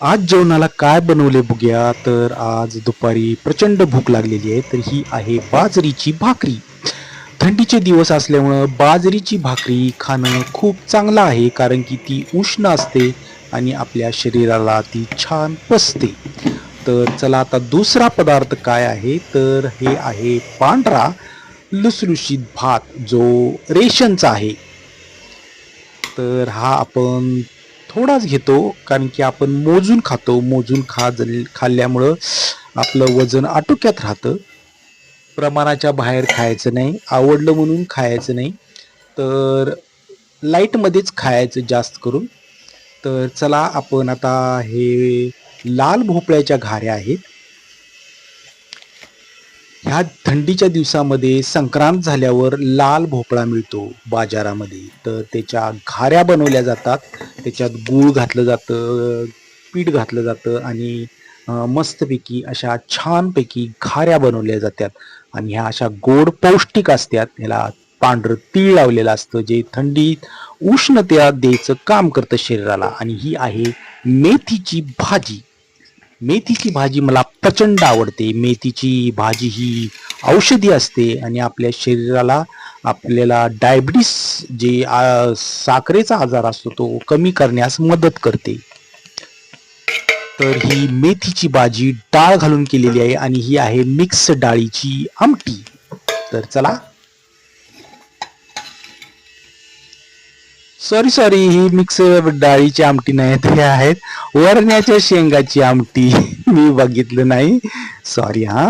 आज जेवणाला काय बनवले बघूया तर आज दुपारी प्रचंड भूक लागलेली आहे तर ही आहे बाजरीची भाकरी. थंडीचे दिवस असल्यामुळं बाजरीची भाकरी खाणं खूप चांगलं आहे कारण की ती उष्ण असते आणि आपल्या शरीराला ती छान पसते तर चला आता दुसरा पदार्थ काय आहे? तर हे आहे पांढरा लुसलुशीत भात जो रेशनचा आहे. तर हा आपण थोडाच घेतो कारण की आपण मोजून खातो. मोजून खा खाल्ल्यामुळं आपलं वजन आटोक्यात राहतं. प्रमाणाच्या बाहेर खायचं नाही आवडलं म्हणून खायचं नाही. तर लाईटमध्येच खायचं जास्त करून. तर चला आपण आता हे लाल भोपळ्याच्या घाऱ्या आहेत. ह्या थंडीच्या दिवसामध्ये संक्रांत झाल्यावर लाल भोपळा मिळतो बाजारामध्ये. तर त्याच्या घाऱ्या बनवल्या जातात. त्याच्यात गूळ घातलं जातं पीठ घातलं जातं आणि मस्तपैकी अशा छानपैकी घाऱ्या बनवल्या जातात. आणि ह्या अशा गोड पौष्टिक असतात. ह्याला पांढरं तीळ लावलेलं असतं जे थंडीत उष्णता द्यायचं काम करतं शरीराला. आणि ही आहे मेथीची भाजी. मेथीची भाजी मला प्रचंड आवडते. मेथीची भाजी ही औषधी असते आणि आपल्या शरीराला आपल्याला डायबिटीस जे साखरेचा आजार असतो तो कमी करण्यास मदत करते. तर ही मेथीची भाजी डाळ घालून केलेली आहे आणि ही आहे मिक्स डाळीची आमटी. तर चला. सॉरी सॉरी ही मिक्स डाळीची आमटी नाही ते हे आहेत वरण्याच्या शेंगाची आमटी. मी बघितलं नाही. सॉरी हा.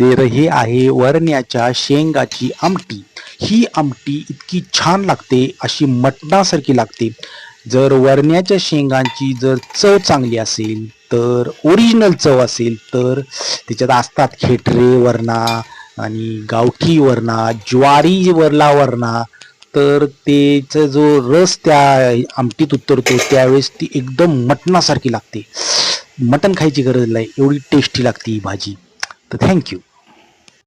तर हे आहे वरण्याच्या शेंगाची आमटी. ही आमटी इतकी छान लागते अशी मटणासारखी लागते. जर वरण्याच्या शेंगांची जर चव चांगली असेल तर ओरिजिनल चव असेल तर त्याच्यात असतात खेटरे वरणा आणि गावठी वरणा ज्वारी वरला वरणा तर त्याचा जो रस त्या आमटीत उतरतो त्यावेळेस ती एकदम मटणासारखी लागते. मटण खायची गरज नाही एवढी टेस्टी लागते ही भाजी. तर थँक्यू